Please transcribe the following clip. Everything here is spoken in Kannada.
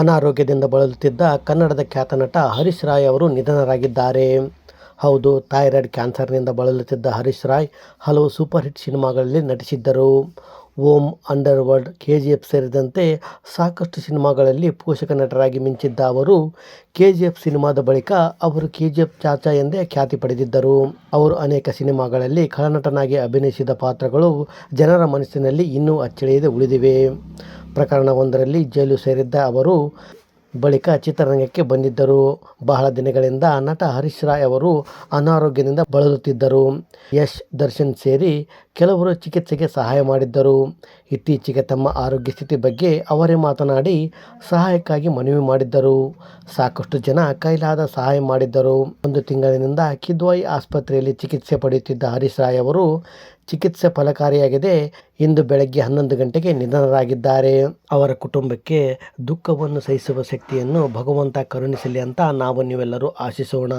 ಅನಾರೋಗ್ಯದಿಂದ ಬಳಲುತ್ತಿದ್ದ ಕನ್ನಡದ ಖ್ಯಾತ ನಟ ಹರೀಶ್ ರಾಯ್ ಅವರು ನಿಧನರಾಗಿದ್ದಾರೆ. ಹೌದು, ಥೈರಾಯ್ಡ್ ಕ್ಯಾನ್ಸರ್ನಿಂದ ಬಳಲುತ್ತಿದ್ದ ಹರೀಶ್ ರಾಯ್ ಹಲವು ಸೂಪರ್ ಹಿಟ್ ಸಿನಿಮಾಗಳಲ್ಲಿ ನಟಿಸಿದ್ದರು. Om under world K G F ಸೇರಿದಂತೆ ಸಾಕಷ್ಟು ಸಿನಿಮಾಗಳಲ್ಲಿ ಪೋಷಕ ನಟರಾಗಿ ಮಿಂಚಿದ್ದ ಅವರು, ಕೆ ಜಿ ಎಫ್ ಸಿನಿಮಾದ ಬಳಿಕ ಅವರು ಕೆ ಜಿ ಎಫ್ ಚಾಚಾ ಎಂದೇ ಖ್ಯಾತಿ ಪಡೆದಿದ್ದರು. ಅವರು ಅನೇಕ ಸಿನಿಮಾಗಳಲ್ಲಿ ಖಳನಟನಾಗಿ ಅಭಿನಯಿಸಿದ ಪಾತ್ರಗಳು ಜನರ ಮನಸ್ಸಿನಲ್ಲಿ ಇನ್ನೂ ಅಚ್ಚಳಿಯದೆ ಉಳಿದಿವೆ. ಪ್ರಕರಣವೊಂದರಲ್ಲಿ ಜೈಲು ಸೇರಿದ್ದ ಅವರು ಬಳಿಕ ಚಿತ್ರರಂಗಕ್ಕೆ ಬಂದಿದ್ದರು. ಬಹಳ ದಿನಗಳಿಂದ ನಟ ಹರೀಶ್ ರಾಯ್ ಅವರು ಅನಾರೋಗ್ಯದಿಂದ ಬಳಲುತ್ತಿದ್ದರು. ಯಶ್ ದರ್ಶನ್ ಸೇರಿ ಕೆಲವರು ಚಿಕಿತ್ಸೆಗೆ ಸಹಾಯ ಮಾಡಿದ್ದರು. ಇತ್ತೀಚೆಗೆ ತಮ್ಮ ಆರೋಗ್ಯ ಸ್ಥಿತಿ ಬಗ್ಗೆ ಅವರೇ ಮಾತನಾಡಿ ಸಹಾಯಕ್ಕಾಗಿ ಮನವಿ ಮಾಡಿದ್ದರು. ಸಾಕಷ್ಟು ಜನ ಕೈಲಾದ ಸಹಾಯ ಮಾಡಿದ್ದರು. ಒಂದು ತಿಂಗಳಿನಿಂದ ಕಿದ್ವಾಯಿ ಆಸ್ಪತ್ರೆಯಲ್ಲಿ ಚಿಕಿತ್ಸೆ ಪಡೆಯುತ್ತಿದ್ದ ಹರೀಶ್ ರಾಯ್ ಅವರು ಚಿಕಿತ್ಸೆ ಫಲಕಾರಿಯಾಗಿದೆ. ಇಂದು ಬೆಳಗ್ಗೆ ಹನ್ನೊಂದು ಗಂಟೆಗೆ ನಿಧನರಾಗಿದ್ದಾರೆ. ಅವರ ಕುಟುಂಬಕ್ಕೆ ದುಃಖವನ್ನು ಸಹಿಸುವ ಶಕ್ತಿಯನ್ನು ಭಗವಂತ ಕರುಣಿಸಲಿ ಅಂತ ನಾವು ನೀವೆಲ್ಲರೂ ಆಶಿಸೋಣ.